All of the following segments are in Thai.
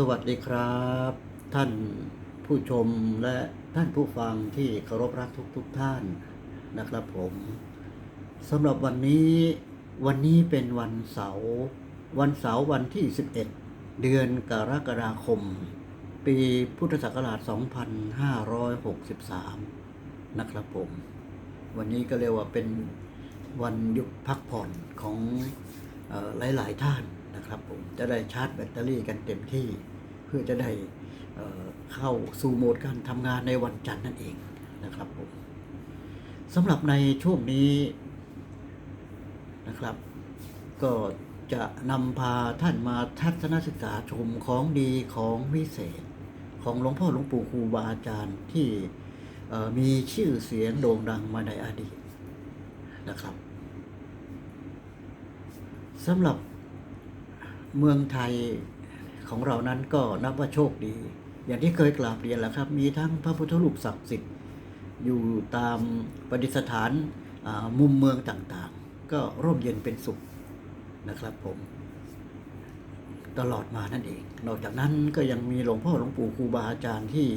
สวัสดีครับ ท่านผู้ชมและท่านผู้ฟังที่เคารพรักทุกๆท่านนะครับผมสำหรับวันนี้วันนี้เป็นวันเสาร์วันเสาร์วันที่ 11 เดือนกรกฎาคม ปีพุทธศักราช 2563 นะครับผม วันนี้ก็เรียกว่าเป็นวันหยุดพักผ่อนของออหลาย ๆ ท่านนะครับผมจะได้ชาร์จแบตเตอรี่กันเต็มที่ เพื่อจะได้เข้าสู่โหมดการทำงานในวันจันทร์นั่นเองนะครับผมสำหรับในช่วงนี้นะครับ ก็จะนำพาท่านมาทัศนศึกษาชมของดีของวิเศษ ของหลวงพ่อหลวงปู่ครูบาอาจารย์ที่มีชื่อเสียงโด่งดังมาในอดีตนะครับสำหรับเมืองไทย ของเรานั้นก็นับว่าโชคดี อย่างที่เคยกราบเรียนแล้วครับ มีทั้งพระพุทธรูปศักดิ์สิทธิ์อยู่ตามประดิษฐานมุมเมืองต่างๆ ก็ร่มเย็นเป็นสุขนะครับผม ตลอดมานั่นเอง นอกจากนั้นก็ยังมีหลวงพ่อหลวงปู่ครูบาอาจารย์ที่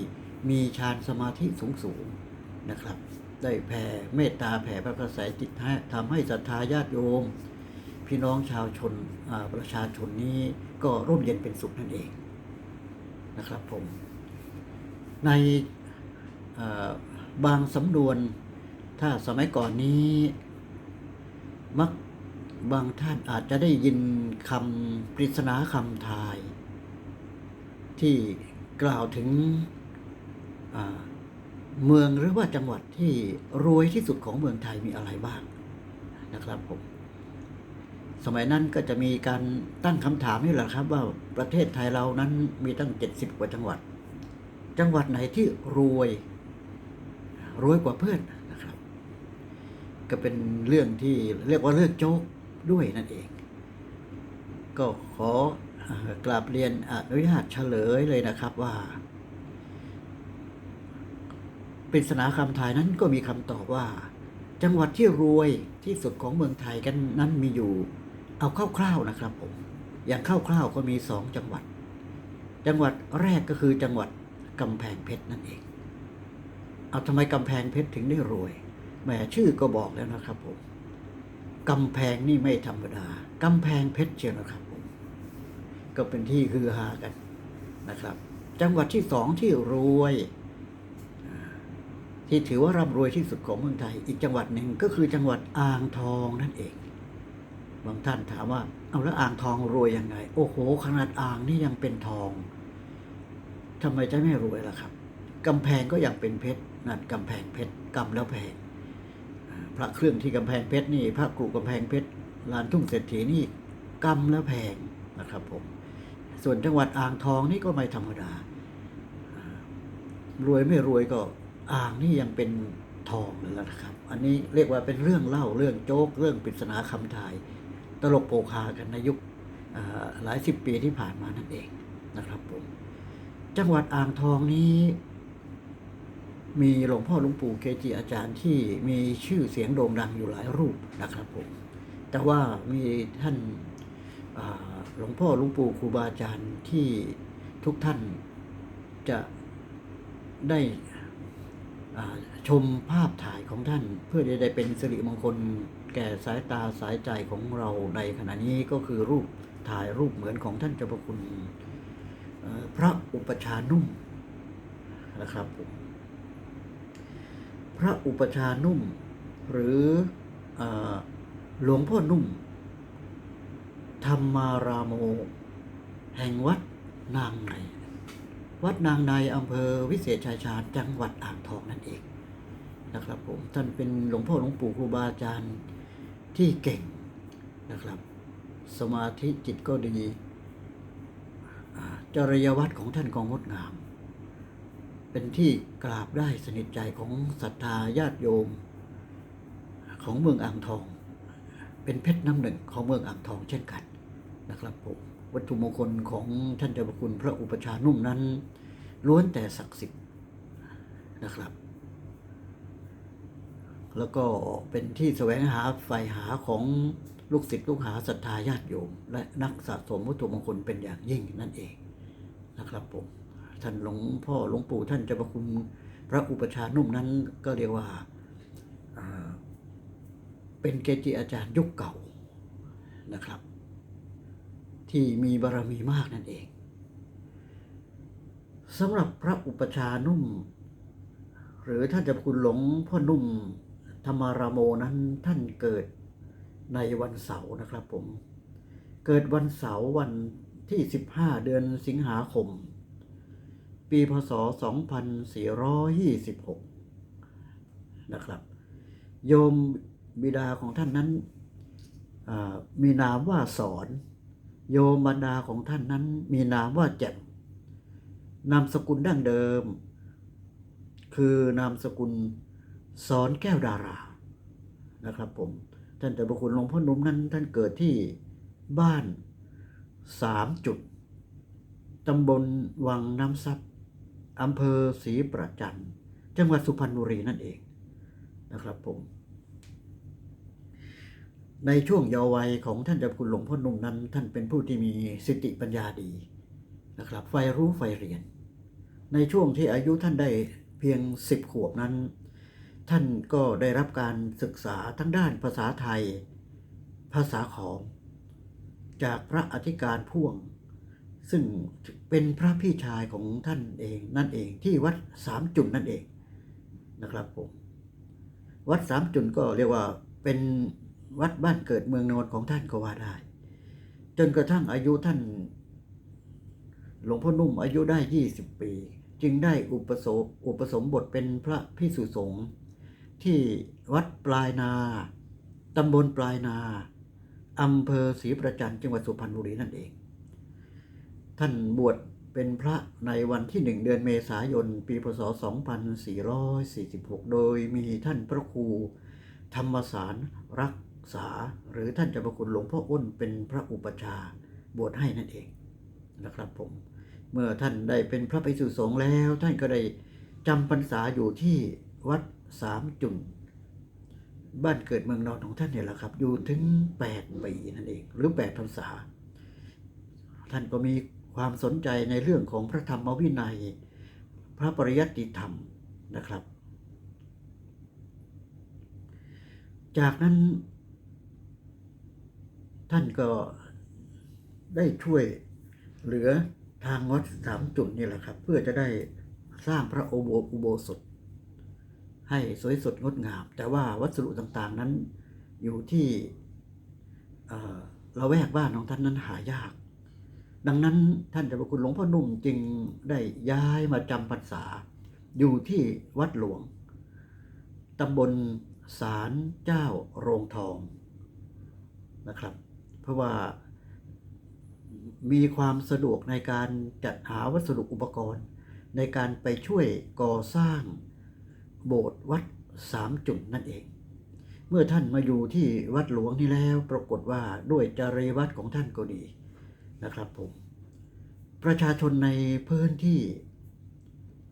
มีฌานสมาธิสูงสูงๆนะครับ ได้แผ่เมตตาแผ่พระกระแสจิตให้ทำให้ศรัทธาญาติโยม พี่น้องชาวชนประชาชนนี้ก็ร่มเย็นเป็นสุขนั่นเองนะครับผม ในบางสำนวน ถ้าสมัยก่อนนี้ มักบางท่านอาจจะได้ยินคำปริศนาคำทาย ที่กล่าวถึงเมืองหรือว่าจังหวัดที่รวยที่สุดของเมืองไทยมีอะไรบ้างนะครับผม สมัยนั้นก็จะมีการตั้งคำถามนี่แหละครับ ว่าประเทศไทยเรานั้นมีตั้งเจ็ดสิบกว่าจังหวัด จังหวัดไหนที่รวย รวยกว่าเพื่อนนะครับ ก็เป็นเรื่องที่เรียกว่าเรื่องโจ๊กด้วยนั่นเอง ก็ขอเอ่อกราบเรียนอนุญาตเฉลยเลยนะครับว่าปริศนาคำทายนั้นก็มีคำตอบว่า จังหวัดที่รวยที่สุดของเมืองไทยกันนั้นมีอยู่ เอาคร่าวๆนะครับผมอย่างคร่าวๆก็มีสองจังหวัด จังหวัดแรกก็คือจังหวัดกำแพงเพชรนั่นเอง เอาทำไมกำแพงเพชรถึงได้รวยแหมชื่อก็บอกแล้วนะครับผมกำแพงนี่ไม่ธรรมดากำแพงเพชรเชียวนะครับผมก็เป็นที่ฮือฮากันนะครับ จังหวัดที่สองที่รวย ที่ถือว่าร่ำรวยที่สุดของเมืองไทย อีกจังหวัดหนึ่งก็คือจังหวัดอ่างทองนั่นเอง บางท่านถามว่า เอาแล้วอ่างทองรวยยังไง โอ้โห ขนาดอ่างนี่ยังเป็นทองทำไมจะไม่รวยล่ะครับกำแพงก็ยังเป็นเพชรนั่นกำแพงเพชรกำแล้วแพงพระเครื่องที่กำแพงเพชรนี่ พระกรุกำแพงเพชรลานทุ่งเศรษฐีนี่กำแล้วแพงนะครับผม ส่วนจังหวัดอ่างทองนี่ก็ไม่ธรรมดารวยไม่รวยก็อ่างนี่ยังเป็นทองเลยแล้วนะครับ อันนี้เรียกว่าเป็นเรื่องเล่าเรื่องโจ๊กเรื่องปริศนาคำทาย ตลกโปกฮากันในยุคหลายสิบปีที่ผ่านมานั่นเองนะครับผม จังหวัดอ่างทองนี้ มีหลวงพ่อหลวงปู่เกจิอาจารย์ที่มีชื่อเสียงโด่งดังอยู่หลายรูปนะครับผม แต่ว่ามีท่านหลวงพ่อหลวงปู่ครูบาอาจารย์ที่ทุกท่านจะได้ชมภาพถ่ายของท่านเพื่อจะได้เป็นสิริมงคล แก่สายตาสายใจของเราในขณะนี้ก็คือรูปถ่ายรูปเหมือนของท่านเจ้าพระคุณพระอุปชานุ่มนะครับผมพระอุปชานุ่ม หรือออหลวงพ่อนุ่ม ธรรมารามโม แห่งวัดนางในวัดนางในอำเภอวิเศษชัยชาญจังหวัดอ่างทองนั่นเองนะครับผมท่านเป็นหลวงพ่อหลวงปู่ครูบาอาจารย์ ที่เก่งนะครับ สมาธิจิตก็ดีอ่าจริยวัตรของท่านก็งดงาม เป็นที่กราบได้สนิทใจของศรัทธาญาติโยม ของเมืองอ่างทอง เป็นเพชรน้ำหนึ่งของเมืองอ่างทองเช่นกันนะครับผมวัตถุมงคลของท่านเจ้าพระคุณพระอุปชานุ่มนั้นล้วนแต่ศักดิ์สิทธิ์นะครับ แล้วก็เป็นที่แสวงหาใฝ่หาของลูกศิษย์ลูกหาศรัทธาญาติโยม และนักสะสมวัตถุมงคลเป็นอย่างยิ่งนั่นเองนะครับผมท่านหลวงพ่อหลวงปู่ท่านเจะประคุณพระอุปชานุ่มนั้นก็เรียกว่าเป็นเกจิอาจารย์ยุคเก่านะครับ ที่มีบารมีมากนั่นเองสำหรับพระอุปชานุ่ม หรือท่านเจะคุณหลวงพ่อนุ่ม ธรรมารามโมนั้นท่านเกิดในวันเสาร์นะครับผม เกิดวันเสาร์วันที่ 15 เดือนสิงหาคม ปีพศ 2426 นะครับ โยมบิดาของท่านนั้นมีนามว่าสอน โยมบรรดาของท่านนั้นมีนามว่าแจ่มนามสกุลดั้งเดิม คือนามสกุล สอนแก้วดารานะครับผม ท่านแต่ประคุณหลวงพ่อหนุ่มนั้น ท่านเกิดที่บ้านสามจุดตำบลวังน้ำซับอำเภอศรีประจันจังหวัดสุพรรณบุรีนั่นเองนะครับผม ในช่วงเยาว์วัยของท่านเจ้าคุณหลวงพ่อหนุ่มนั้น ท่านเป็นผู้ที่มีสติปัญญาดีนะครับไฟรู้ไฟเรียน ในช่วงที่อายุท่านได้เพียงสิบขวบนั้น ท่านก็ได้รับการศึกษาทั้งด้านภาษาไทย ภาษาขอม จากพระอธิการพ่วง ซึ่งเป็นพระพี่ชายของท่านเองนั่นเองที่วัดสามจุนนั่นเองนะครับผมวัดสามจุนก็เรียกว่าเป็นวัดบ้านเกิดเมืองนอนของท่านก็ว่าได้ จนกระทั่งอายุท่าน หลวงพ่อนุ่มอายุได้ 20 ปี จึงได้อุปโสอุปสมบทเป็นพระพิสุสงฆ์ ที่วัดปลายนาตำบลปลายนาอำเภอศรีประจันจังหวัดสุพรรณบุรีนั่นเอง ท่านบวชเป็นพระในวันที่หนึ่งเดือนเมษายน ปีพศ 2446 โดยมีท่านพระครูธรรมสารรักษา หรือท่านเจ้าพระคุณหลวงพ่ออ้นเป็นพระอุปชาบวชให้นั่นเองนะครับผม เมื่อท่านได้เป็นพระภิกษุสงฆ์แล้ว ท่านก็ได้จำพรรษาอยู่ที่วัด สามจุนบ้านเกิดเมืองนอนของท่านเนี่ยแหละครับ อยู่ถึง8ปีนั่นเอง หรือ8พรรษา ท่านก็มีความสนใจในเรื่องของพระธรรมวินัย พระปริยัติธรรมนะครับ จากนั้น ท่านก็ได้ช่วยเหลือทางวัดสามจุดนี่แหละครับ เพื่อจะได้สร้างพระโอโบอุโบสถ ให้สวยสดงดงาม แต่ว่าวัสดุต่างๆนั้นอยู่ที่เอ่อละแวกบ้านของท่านนั้นหายาก ดังนั้นท่านเจ้าพระคุณหลวงพ่อนุ่มจึงได้ย้ายมาจำพรรษา อยู่ที่วัดหลวงตำบลศาลเจ้าโรงทองนะครับ เพราะว่ามีความสะดวกในการจัดหาวัสดุอุปกรณ์ ในการไปช่วยก่อสร้าง โบสถ์วัดสามจุดนั่นเอง เมื่อท่านมาอยู่ที่วัดหลวงนี่แล้วปรากฏว่าด้วยจริยวัดของท่านก็ดีนะครับผม ประชาชนในพื้นที่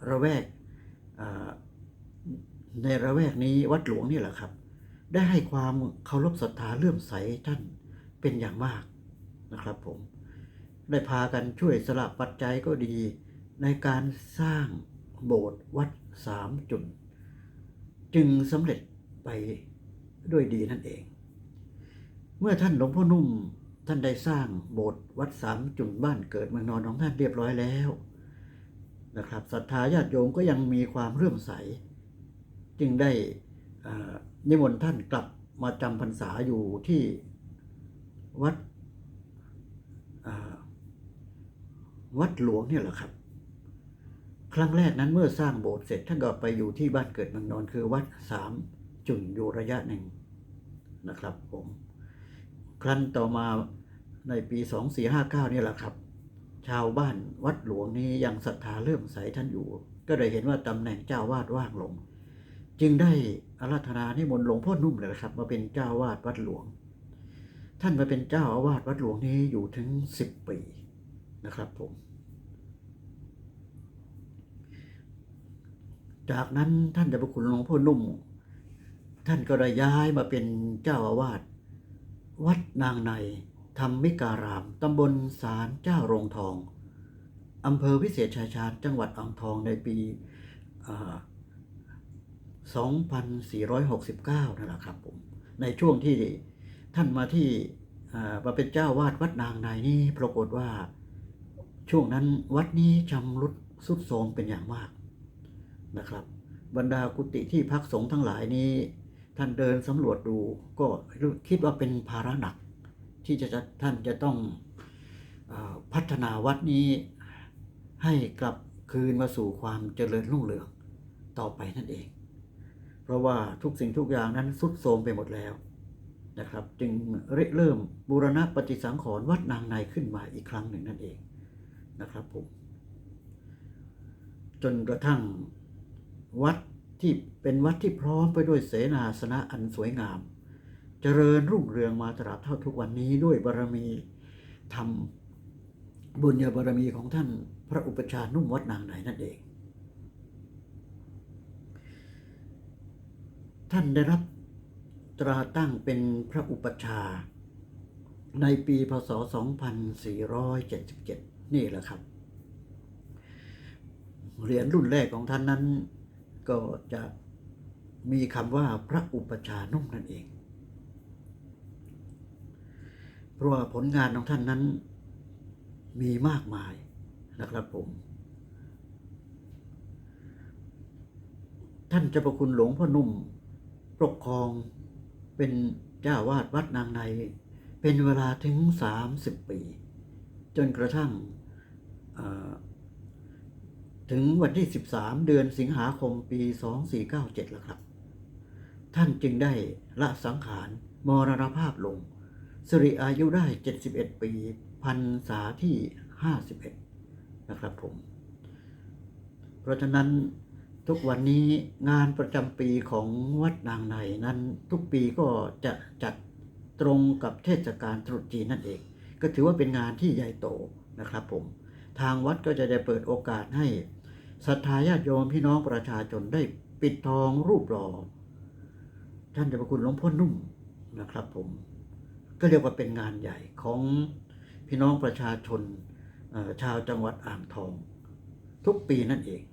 ระแวกในระแวกนี้วัดหลวงนี่แหละครับ ได้ให้ความเคารพศรัทธาเลื่อมใสท่านเป็นอย่างมากนะครับผม ได้พากันช่วยสละปัจจัยก็ดีในการสร้างโบสถ์วัดสามจุด จึงสำเร็จไปด้วยดีนั่นเอง เมื่อท่านหลวงพ่อนุ่มท่านได้สร้างโบสถ์วัดสามจุดบ้านเกิดเมืองนอนของท่านเรียบร้อยแล้วนะครับศรัทธาญาติโยมก็ยังมีความเลื่อมใส จึงได้นิมนต์ท่านกลับมาจำพรรษาอยู่ที่วัดวัดหลวงเนี่ยแหละครับ ครั้งแรกนั้นเมื่อสร้างโบสถ์เสร็จท่านก็ไปอยู่ที่บ้านเกิดเมืองนอนคือวัดสามจุนอยู่ระยะหนึ่งนะครับผมครั้นต่อมาในปี 2459เนี่แหละครับ ชาวบ้านวัดหลวงนี้ยังศรัทธาเลื่อมใสท่านอยู่ ก็ได้เห็นว่าตำแหน่งเจ้าวาดว่างลง จึงได้อาราธนานิมนต์หลวงพ่อนุ่มเลยครับ มาเป็นเจ้าวาดวัดหลวง ท่านมาเป็นเจ้าอาวาสวัดหลวงนี้อยู่ถึงสิบปีนะครับผม จากนั้นท่านเจ้าพระคุณหลวงพ่อนุ่ม ท่านก็ได้ย้ายมาเป็นเจ้าอาวาสวัดนางในธรรมิการาม ตำบลสารเจ้าโรงทอง อำเภอวิเศษชัยชาญจังหวัดอ่างทองในปี 2469 นั่นแหละครับผม ในช่วงที่ท่านมาที่มาเป็นเจ้าวาดวัดนางในนี่ปรากฏว่าช่วงนั้นวัดนี้ชำรุดทรุดโทรมเป็นอย่างมาก นะครับ บรรดากุฏิที่พักสงฆ์ทั้งหลายนี้ ท่านเดินสำรวจดูก็คิดว่าเป็นภาระหนัก ที่จะท่านจะต้องอพัฒนาวัดนี้ให้กลับคืนมาสู่ความเจริญรุ่งเรืองต่อไปนั่นเอง เพราะว่าทุกสิ่งทุกอย่างนั้นสุดโทรมไปหมดแล้วนะครับ จึงริเริ่มบูรณะปฏิสังขรณ์วัดนางในขึ้นมาอีกครั้งหนึ่งนั่นเองนะครับผมจนกระทั่ง วัดที่เป็นวัดที่พร้อมไปด้วยเสนาสนะอันสวยงาม เจริญรุ่งเรืองมาตราบเท่าทุกวันนี้ด้วยบารมีธรรมบุญญาบารมีของท่านพระอุปชานุ่มวัดนางในนั่นเอง ท่านได้รับตราตั้งเป็นพระอุปชา ในปีพศ 2477 นี่แหละครับ เหรียญรุ่นแรกของท่านนั้น ก็จะมีคำว่าพระอุปชานุ่มนั่นเอง เพราะว่าผลงานของท่านนั้นมีมากมายนะครับผม ท่านเจ้าประคุณหลวงพ่อนุ่ม ปกครองเป็นเจ้าวาดวัดนางใน เป็นเวลาถึง 30 ปี จนกระทั่งอ ถึงวันที่ 13 เดือนสิงหาคมปี 2497 แล้วครับ ท่านจึงได้ละสังขารมรณภาพลงสิริอายุได้ 71 ปีพันษาที่ 51 นะครับผม เพราะฉะนั้นทุกวันนี้งานประจำปีของวัดนางในนั้นทุกปีก็จะจัดตรงกับเทศกาลตรุษจีนนั่นเอง ก็ถือว่าเป็นงานที่ใหญ่โตนะครับผม ทางวัดก็จะได้เปิดโอกาสให้ ศรัทธาญาติโยมพี่น้องประชาชนได้ปิดทองรูปหล่อท่านเจ้าพระคุณหลวงพ่อนุ่มนะครับ ผม ก็เรียกว่าเป็นงานใหญ่ของพี่น้องประชาชนชาวจังหวัดอ่างทอง ทุกปีนั่นเอง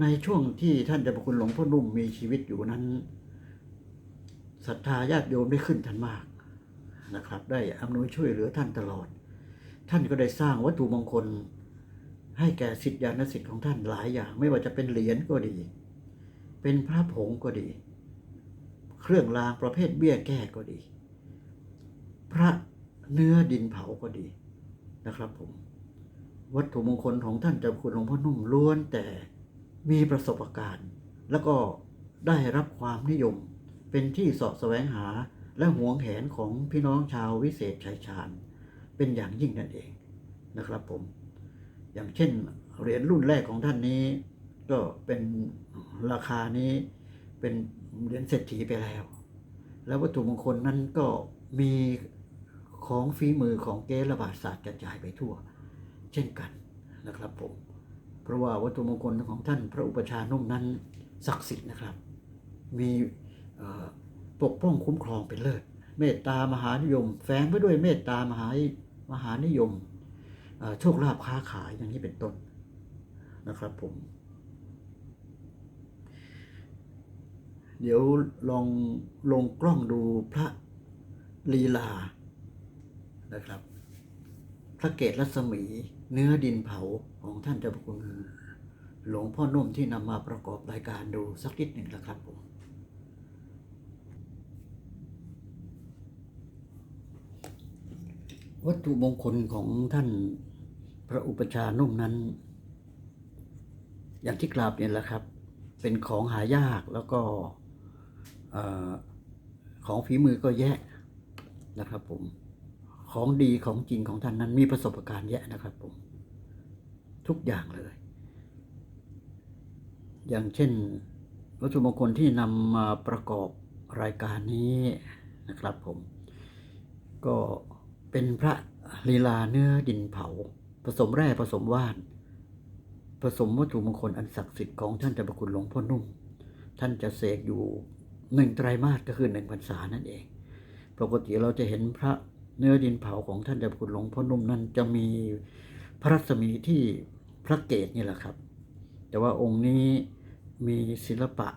ในช่วงที่ท่านเจ้าพระคุณหลวงพ่อนุ่มมีชีวิตอยู่นั้นศรัทธาญาติโยมได้ขึ้นท่านมากนะครับ ได้อำนวยช่วยเหลือท่านตลอด ท่านก็ได้สร้างวัตถุมงคล ให้แก่สิทธิยานสิทธิ์ของท่านหลายอย่าง ไม่ว่าจะเป็นเหรียญก็ดี เป็นพระผงก็ดี เครื่องรางประเภทเบี้ยแก้ก็ดี พระเนื้อดินเผาก็ดีนะครับผม วัตถุมงคลของท่านเจ้าคุณหลวงพ่อนุ่มล้วนแต่มีประสบการณ์ แล้วก็ได้รับความนิยมเป็นที่สาะแสวงหาและหวงแหนของพี่น้องชาววิเศษชัยชาญ เป็นอย่างยิ่งนั่นเองนะครับผม อย่างเช่นเหรียญรุ่นแรกของท่านนี้ ก็เป็นราคานี้เป็นเหรียญเศรษฐีไปแล้ว แล้ววัตถุมงคลนั้นก็มีของฝีมือของเกระบาดศาสตร์กระจายไปทั่ว เช่นกันนะครับผม เพราะว่าวัตถุมงคลของท่านพระอุปชานุ่มนั้นศักดิ์สิทธิ์นะครับ มีปกป้องคุ้มครองเป็นเลิศ เมตตามหานิยม แฝงไปด้วยเมตตามหา มหานิยมโชคลาภค้าขายอย่างนี้เป็นต้นนะครับผม เดี๋ยวลองลงกล้องดูพระลีลานะครับ พระเกศรัศมีเนื้อดินเผาของท่านเจ้าพระคุณหลวงพ่อนุ่มที่นำมาประกอบรายการดูสักนิดหนึ่งนะครับผม วัตถุมงคลของท่านพระอุปชานุ่มนั้น อย่างที่กราบเนี่ยแหละครับ เป็นของหายากแล้วก็ของฝีมือก็แยะนะครับผมของดีของจริงของท่านนั้นมีประสบการณ์แยะนะครับผมทุกอย่างเลย อย่างเช่น วัตถุมงคลที่นำมาประกอบรายการนี้นะครับผม ก็ เป็นพระลีลาเนื้อดินเผา ผสมแร่ผสมว่าน ผสมวัตถุมงคลอันศักดิ์สิทธิ์ของท่านเจ้าพระคุณหลวงพ่อนุ่ม ท่านจะเสกอยู่หนึ่งไตรมาสก็คือหนึ่งพรรษานั่นเอง ปกติเราจะเห็นพระเนื้อดินเผาของท่านเจ้าคุณหลวงพ่อนุ่มนั้นจะมีพระรัศมีที่พระเกศนี่แหละครับ แต่ว่าองค์นี้มีศิลปะ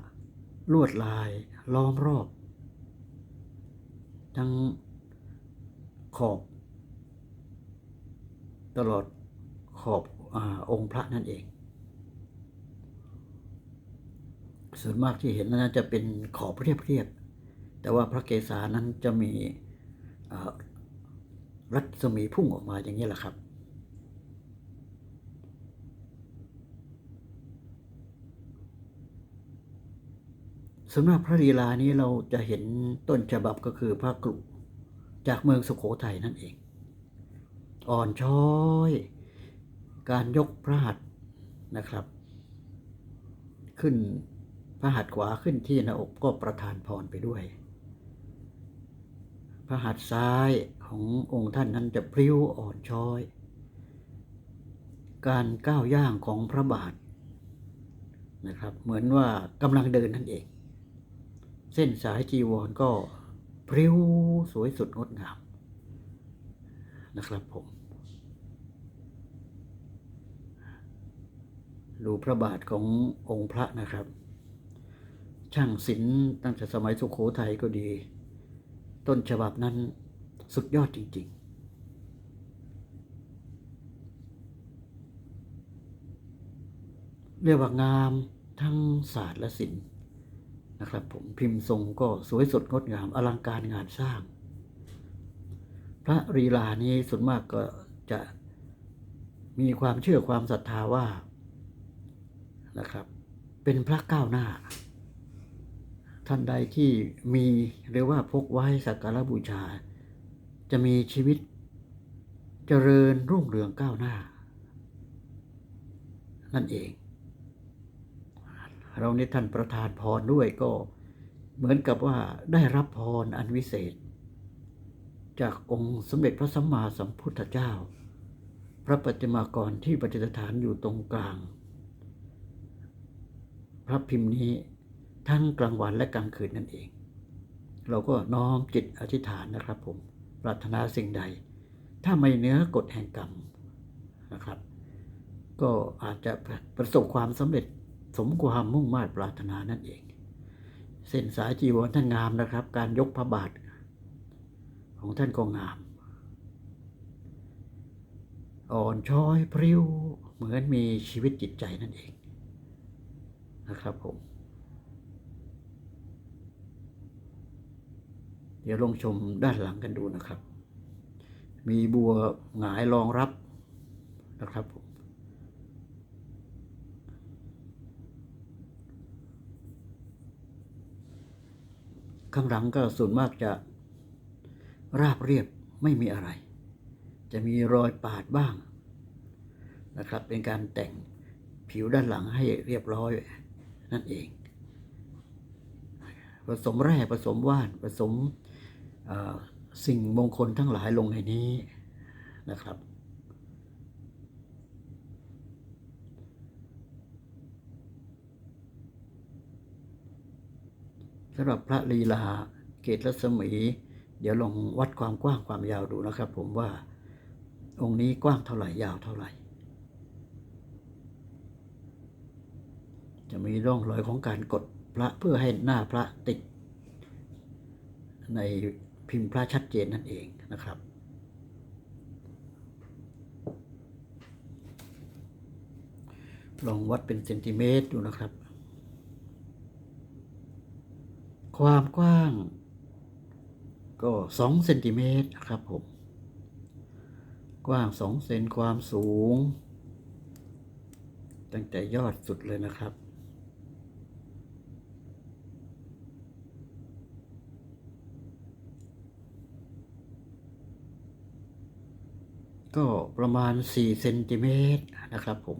ลวดลายล้อมรอบ ทั้ง ขอบ ตลอดขอบอองค์พระนั่นเอง ส่วนมากที่เห็นนั้นจะเป็นขอบเรียบๆแต่ว่าพระเกศานั้นจะมีรัศมีพุ่งออกมาอย่างนี้แหละครับสำหรับพระลีลานี้เราจะเห็นต้นฉบับก็คือพระกรุ จากเมืองสุโขทัยนั่นเอง อ่อนช้อย การยกพระหัตถ์นะครับ ขึ้นพระหัตถ์ขวาขึ้นที่หน้าอกก็ประทานพรไปด้วย พระหัตถ์ซ้ายขององค์ท่านนั้นจะพริ้วอ่อนช้อย การก้าวย่างของพระบาทนะครับ เหมือนว่ากำลังเดินนั่นเอง เส้นสายจีวรก็ พริ้วสวยสดงดงาม นะครับผม ดูพระบาทขององค์พระนะครับ ช่างศิลป์ตั้งแต่สมัยสุขโขทัยก็ดี ต้นฉบับนั้นสุดยอดจริง ๆเรียกว่างามทั้งศาสตร์และศิลป์ นะครับ ผมพิมพ์ทรงก็สวยสดงดงามอลังการงานสร้าง พระรีลานี้ส่วนมากก็จะมีความเชื่อความศรัทธาว่านะครับ เป็นพระก้าวหน้า ท่านใดที่มีหรือว่าพกไว้สักการะบูชา จะมีชีวิตเจริญรุ่งเรืองก้าวหน้า นั่นเอง เราในท่านประทานพรด้วยก็เหมือนกับว่าได้รับพรอันวิเศษ จากองค์สมเด็จพระสัมมาสัมพุทธเจ้า พระปฏิมากรที่ประดิษฐานอยู่ตรงกลาง พระพิมพ์นี้ทั้งกลางวันและกลางคืนนั่นเอง เราก็น้อมจิตอธิษฐานนะครับผม ปรารถนาสิ่งใด ถ้าไม่เนื้อกฎแห่งกรรมนะครับ ก็อาจจะประสบความสำเร็จ สมความมุ่งมา่ปรารถนานั่นเอง เส้นสายจีวรท่านงามนะครับ การยกพระบาทของท่านก็งาม อ่อนช้อยพริ้วเหมือนมีชีวิตจิตใจนั่นเองนะครับผม เดี๋ยวลองชมด้านหลังกันดูนะครับ มีบัวหงายรองรับนะครับผม ข้างหลังก็ส่วนมากจะราบเรียบไม่มีอะไร จะมีรอยปาดบ้างนะครับ เป็นการแต่งผิวด้านหลังให้เรียบร้อยนั่นเอง ผสมแร่ผสมว่านผสมสิ่งมงคลทั้งหลายลงในนี้นะครับ สำหรับพระลีลาเกตรัศมี เดี๋ยวลองวัดความกว้างความยาวดูนะครับ ผมว่าองค์นี้กว้างเท่าไหร่ยาวเท่าไหร่ จะมีร่องรอยของการกดพระเพื่อให้หน้าพระติด ในพิมพ์พระชัดเจนนั่นเองนะครับลองวัดเป็นเซนติเมตรดูนะครับ ความกว้าง ก็สองเซนติเมตรครับผม กว้างสองเซนความสูง ตั้งแต่ยอดสุดเลยนะครับก็ประมาณ 4 เซนติเมตรนะครับผม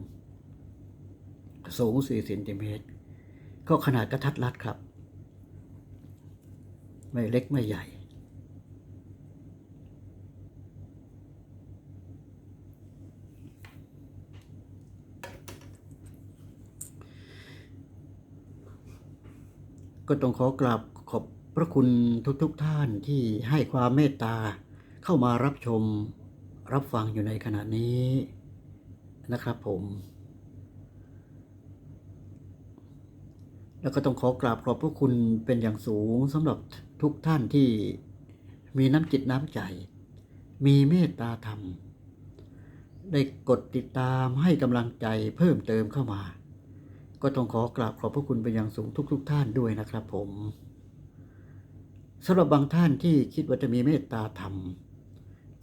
สูง 4 เซนติเมตร ก็ขนาดกระทัดรัดครับ ไม่เล็กไม่ใหญ่ ก็ต้องขอกราบขอบพระคุณทุกๆทท่านที่ให้ความเมตตาเข้ามารับชมรับฟังอยู่ในขณะนี้นะครับผม แล้วก็ต้องขอกราบขอบพระคุณเป็นอย่างสูงสำหรับ ทุกท่านที่มีน้ำจิตน้ำใจ มีเมตตาธรรม ได้กดติดตามให้กำลังใจเพิ่มเติมเข้ามา ก็ต้องขอกราบขอบพระคุณเป็นอย่างสูงทุกๆทท่านด้วยนะครับผมสำหรับบางท่านที่คิดว่าจะมีเมตตาธรรม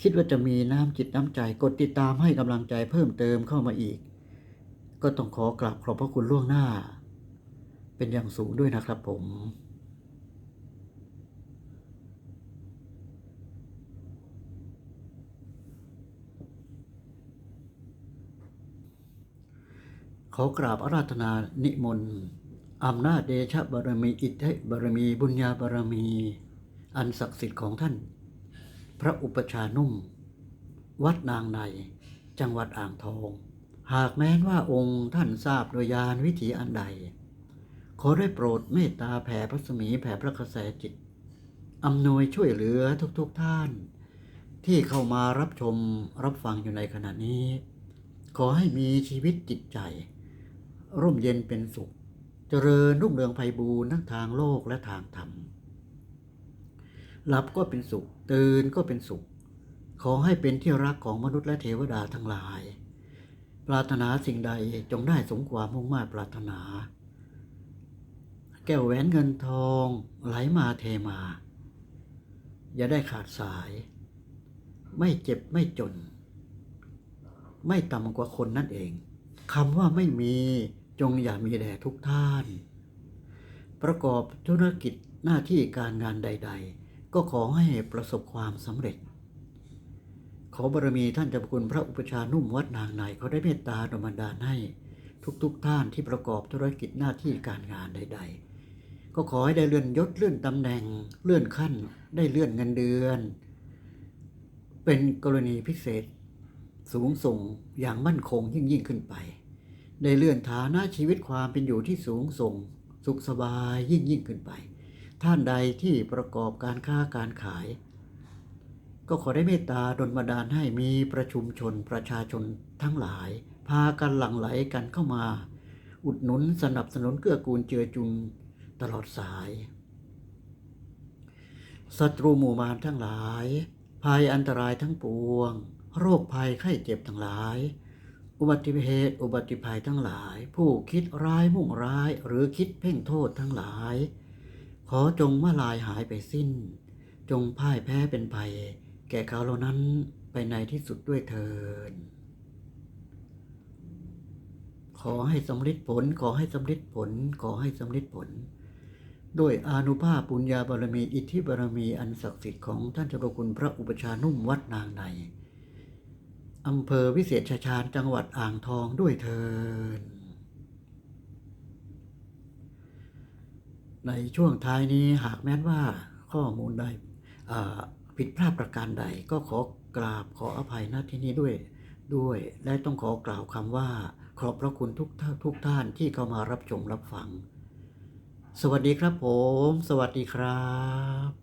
คิดว่าจะมีน้ำจิตน้ำใจ กดติดตามให้กำลังใจเพิ่มเติมเข้ามาอีก ก็ต้องขอกราบขอบพระคุณล่วงหน้า เป็นอย่างสูงด้วยนะครับผม ขอกราบอาราธนานิมนต์อำนาจเดชะบารมีอิทธิบารมีบุญญาบารมี อันศักดิ์สิทธิ์ของท่าน พระอุปชานุ่ม วัดนางใน จังหวัดอ่างทอง หากแม้นว่าองค์ท่านทราบโดยยานวิถีอันใด ขอได้โปรดเมตตาแผ่พระสมีแผ่พระกระแสจิตอำนวยช่วยเหลือทุกๆทท่าน ที่เข้ามารับชมรับฟังอยู่ในขณะนี้ ขอให้มีชีวิตจิตใจ ร่มเย็นเป็นสุข เจริญรุ่งเรืองไพบูรณ์ทั้งทางโลกและทางธรรมหลับก็เป็นสุข ตื่นก็เป็นสุข ขอให้เป็นที่รักของมนุษย์และเทวดาทั้งหลาย ปรารถนาสิ่งใดจงได้สมความมุ่งมา่ปรารถนา แก้วแหวนเงินทองไหลมาเทมา อย่าได้ขาดสาย ไม่เจ็บไม่จน ไม่ต่ำกว่าคนนั่นเองคำว่าไม่มี จงอย่ามีแด่ทุกท่าน ประกอบธุรกิจหน้าที่การงานใด ๆ ก็ขอให้ประสบความสำเร็จ ขอบารมีท่านเจ้าคุณพระอุปชานุ่มวัดนางในเขาได้เมตตาดลบันดาลให้ทุกๆทท่านที่ประกอบธุรกิจหน้าที่การงานใด ๆ ก็ขอให้ได้เลื่อนยศเลื่อนตำแหน่ง เลื่อนขั้น ได้เลื่อนเงินเดือน เป็นกรณีพิเศษสูงส่งอย่างมั่นคงยิ่งยิ่งขึ้นไป ได้เลื่อนฐานะชีวิตความเป็นอยู่ที่สูงส่ง สุขสบายยิ่งยิ่งขึ้นไป ท่านใดที่ประกอบการค้าการขาย ก็ขอได้เมตตาดลบันดาลให้มีประชุมชนประชาชนทั้งหลาย พากันหลั่งไหลกันเข้ามา อุดหนุนสนับสนุนเกื้อกูลเจือจุนตลอดสายศัตรูหมู่มารทั้งหลาย ภัยอันตรายทั้งปวง โรคภัยไข้เจ็บทั้งหลาย อุบัติเหตุอุบัติภัยทั้งหลาย ผู้คิดร้ายมุ่งร้ายหรือคิดเพ่งโทษทั้งหลาย ขอจงมาลายหายไปสิ้น จงพ่ายแพ้เป็นภัย แก่เขาเหล่านั้นไปในที่สุดด้วยเถิดขอให้สำลิดผลขอให้สำลิดผลขอให้สำลิดผล ด้วยอนุภาพปุญญาบารมีอิทธิบารมีอันศักดิ์สิทธิ์ของท่านเจ้าคุณพระอุปชานุ่มวัดนางใน อำเภอวิเศษชัยชาญจังหวัดอ่างทองด้วยเถิดในช่วงท้ายนี้หากแม้นว่าข้อมูลใดผิดพลาดประการใดก็ขอกราบขออภัยณที่นี้ด้วยด้วย และต้องขอกล่าวคำว่า ขอบพระคุณทุกท่านทุกท่านที่เข้ามารับชมรับฟัง สวัสดีครับผม สวัสดีครับ